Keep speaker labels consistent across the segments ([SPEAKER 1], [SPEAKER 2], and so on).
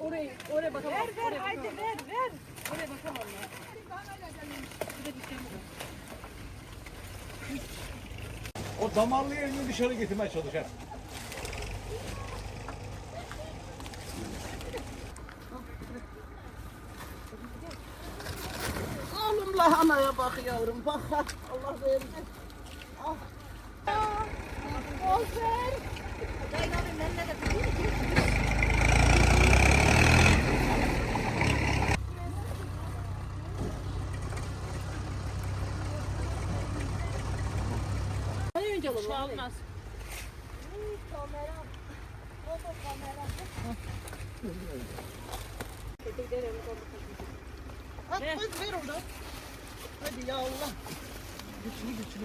[SPEAKER 1] Oraya, oraya bakamam.
[SPEAKER 2] Ver ver
[SPEAKER 1] oraya bakamam.
[SPEAKER 2] ver ver.
[SPEAKER 1] Oraya bakamam ya. Bir.
[SPEAKER 3] O damarlı yerini dışarı getirmeye çalışar.
[SPEAKER 2] Oğlum lahanaya bak yavrum bak. Allah verdi. Ah. Olsun.
[SPEAKER 1] Önce alalım.
[SPEAKER 2] şey olmaz. At
[SPEAKER 1] Ver.
[SPEAKER 2] kız ver onu. Hadi ya Allah. Güçlü güçlü.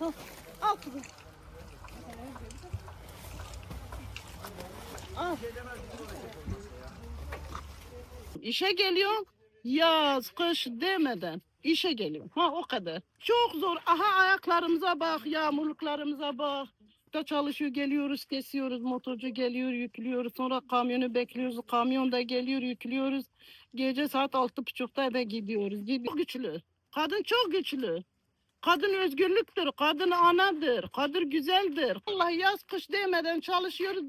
[SPEAKER 2] Al, Al kızım. İşe geliyorum. Yaz, kış demeden işe geliyorum. Ha o kadar. Çok zor. Aha ayaklarımıza bak, yağmurluklarımıza bak. Da çalışıyor, geliyoruz, kesiyoruz. Motorcu geliyor, yüklüyoruz. Sonra kamyonu bekliyoruz. Kamyon da geliyor, yüklüyoruz. Gece saat altı buçukta eve gidiyoruz. Gidiyor. Çok güçlü. Kadın çok güçlü. Kadın özgürlüktür, kadın anadır, kadın güzeldir. Allah yaz kış demeden çalışıyoruz.